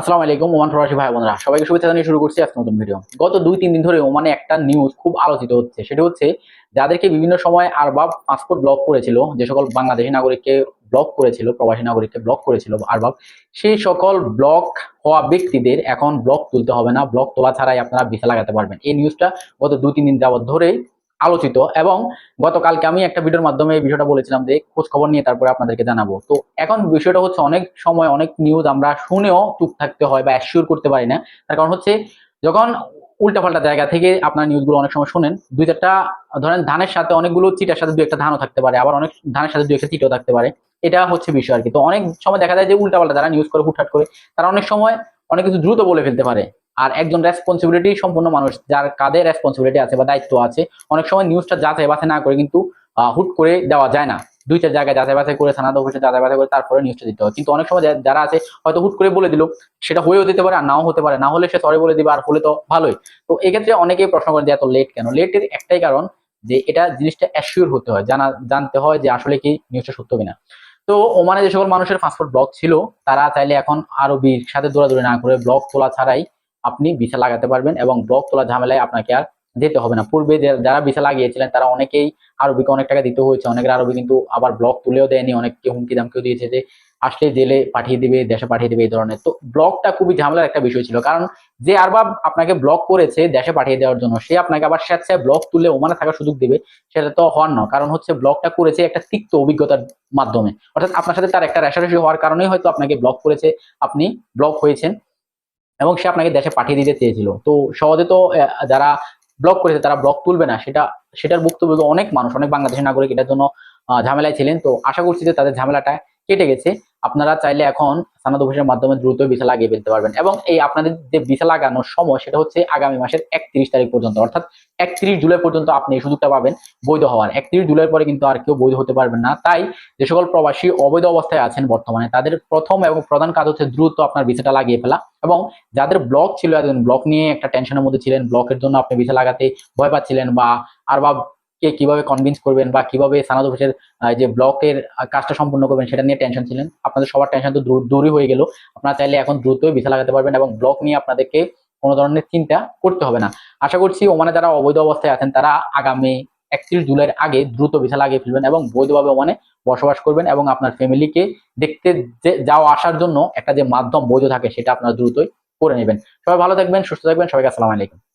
আসসালামু আলাইকুম, ওমান প্রবাসী ভাই বোনরা সবাইকে শুভেচ্ছা জানিয়ে শুরু করছি আজকে নতুন ভিডিও। গত দুই, তিন দিন ধরে ওমানে একটা নিউজ খুব আলোচিত হচ্ছে। সেটা হচ্ছে, যাদেরকে বিভিন্ন সময় আরবাব পাসপোর্ট ব্লক করেছিল, যে সকল বাংলাদেশি নাগরিককে ব্লক করেছিল, প্রবাসী নাগরিককে ব্লক করেছিল আরবাব, সেই সকল ব্লক হওয়া ব্যক্তিদের এখন ব্লক তুলতে হবে না। ব্লক তোলা ছাড়াই আপনারা ভিসা লাগাতে পারবেন। এই নিউজটা গত দুই, তিন দিন যাবত ধরেই আলোচিত এবং গতকালকে আমি একটা ভিডিওর মাধ্যমে এই বিষয়টা বলেছিলাম যে খোঁজ খবর নিয়ে তারপরে আপনাদেরকে জানাব। তো এখন বিষয়টা হচ্ছে অনেক সময় অনেক নিউজ আমরা শুনেও চুপ থাকতে হয় বা অ্যাসিওর করতে পারি না। তার কারণ হচ্ছে যখন উল্টাপাল্টা জায়গা থেকে আপনার নিউজগুলো অনেক সময় শোনেন, দুই চারটা ধরেন ধানের সাথে অনেকগুলো চিটার সাথে দু একটা ধানও থাকতে পারে, আবার অনেক ধানের সাথে দু একটা চিটও থাকতে পারে। এটা হচ্ছে বিষয় আর কি। তো অনেক সময় দেখা যায় যে উল্টাপাল্টা যারা নিউজ করে হুটহাট করে, তারা অনেক সময় অনেক কিছু দ্রুত বলে ফেলতে পারে। আর একজন রেসপন্সিবিলিটি সম্পূর্ণ মানুষ, যার কাঁধে রেসপন্সিবিলিটি আছে বা দায়িত্ব আছে, অনেক সময় নিউজটা যাচাই বাছাই না করে কিন্তু হুট করে দেওয়া যায় না। দুই চার জায়গায় যাচাই বাছাই করে, থানা অফিসে যাচাই বাছাই করে, তারপরে নিউজটা দিতে হয়। কিন্তু অনেক সময় যারা আছে, হয়তো হুট করে বলে দিল, সেটা হয়েও দিতে পারে আর নাও হতে পারে। না হলে সে সরি বলে দিবে, আর হলে তো ভালোই। তো এক্ষেত্রে অনেকেই প্রশ্ন করে যে, এত লেট কেন? লেটের একটাই কারণ যে, এটা জিনিসটা অ্যাসিওর হতে হয়, জানা জানতে হয় যে আসলে কি নিউজটা সত্য কিনা। তো ওমানে যে সকল মানুষের পাসপোর্ট ব্লক ছিল, তারা চাইলে এখন আরবির সাথে দৌড়াদৌড়ি না করে ব্লক তোলা ছাড়াই আপনি ভিসা লাগাতে পারবেন এবং ব্লক তোলা ঝামেলায় আপনাকে আর যেতে হবে না। পূর্বে যারা ভিসা লাগিয়েছিলেন, তারা অনেকেই আরবিকে অনেক টাকা দিতে হয়েছে। অনেকের আরবি কিন্তু আবার ব্লক তুলেও দেয়নি। অনেককে হুমকি দামকেও দিয়েছে যে, আসলে জেলে পাঠিয়ে দিবে, দেশে পাঠিয়ে দিবে, এই ধরনের। তো ব্লকটা খুবই ঝামেলার একটা বিষয় ছিল। কারণ যে আরবাব আপনাকে ব্লক করেছে দেশে পাঠিয়ে দেওয়ার জন্য, সে আপনাকে আবার স্বেচ্ছায় ব্লক তুলে ওমানে থাকার সুযোগ দিবে, সেটা তো হওয়ার নয়। কারণ হচ্ছে ব্লকটা করেছে একটা তিক্ত অভিজ্ঞতার মাধ্যমে। অর্থাৎ আপনার সাথে তার একটা রেশারেশি হওয়ার কারণেই হয়তো আপনাকে ব্লক করেছে। আপনি ব্লক হয়েছেন। এবং সে আপনাকে দেশে পাঠিয়ে দিতে চেয়েছিল। তো সহজে তো যারা ব্লক করেছে তারা ব্লক তুলবে না। সেটা, সেটার বক্তব্য অনেক মানুষ, অনেক বাংলাদেশের নাগরিক এটার জন্য ঝামেলায় ছিলেন। তো আশা করছি যে তাদের ঝামেলাটা কেটে গেছে, আপনারা চাইলে এখন সানাদ অফিসের মাধ্যমে দ্রুত ভিসা লাগিয়ে ফেলতে পারবেন। এবং এই আপনাদের যে ভিসা লাগানোর সময় সেটা হচ্ছে আগামী মাসের একত্রিশ তারিখ পর্যন্ত, অর্থাৎ একত্রিশ জুলাই পর্যন্ত আপনি এই সুযোগটা পাবেন বৈধ হওয়ার। একত্রিশ জুলাই পরে কিন্তু আর কেউ বৈধ হতে পারবেন না। তাই যে সকল প্রবাসী অবৈধ অবস্থায় আছেন বর্তমানে, তাদের প্রথম এবং প্রধান কাজ হচ্ছে দ্রুত আপনার ভিসাটা লাগিয়ে ফেলা। এবং যাদের ব্লক ছিল, এতদিন ব্লক নিয়ে একটা টেনশনের মধ্যে ছিলেন, ব্লকের জন্য আপনি ভিসা লাগাতে ভয় পাচ্ছিলেন বা আর বা কে কীভাবে কনভিন্স করবেন বা কীভাবে সানাদ অফিসের যে ব্লকের কাজটা সম্পূর্ণ করবেন সেটা নিয়ে টেনশন ছিলেন। আপনাদের সবার টেনশন তো দূর- দূরই হয়ে গেল। আপনারা চাইলে এখন দ্রুতই ভিসা লাগাতে পারবেন এবং ব্লক নিয়ে আপনাদেরকে কোনো ধরনের চিন্তা করতে হবে না। আশা করছি ওমানে যারা অবৈধ অবস্থায় আছেন, তারা আগামী একত্রিশ জুলাইয়ের আগে দ্রুত ভিসা লাগিয়ে ফেলবেন এবং বৈধভাবে ওমানে বসবাস করবেন এবং আপনার ফ্যামিলিকে দেখতে যাওয়া আসার জন্য একটা যে মাধ্যম বৈধ থাকে সেটা আপনারা দ্রুতই করে নেবেন। সবাই ভালো থাকবেন, সুস্থ থাকবেন। সবাইকে আসসালামু আলাইকুম।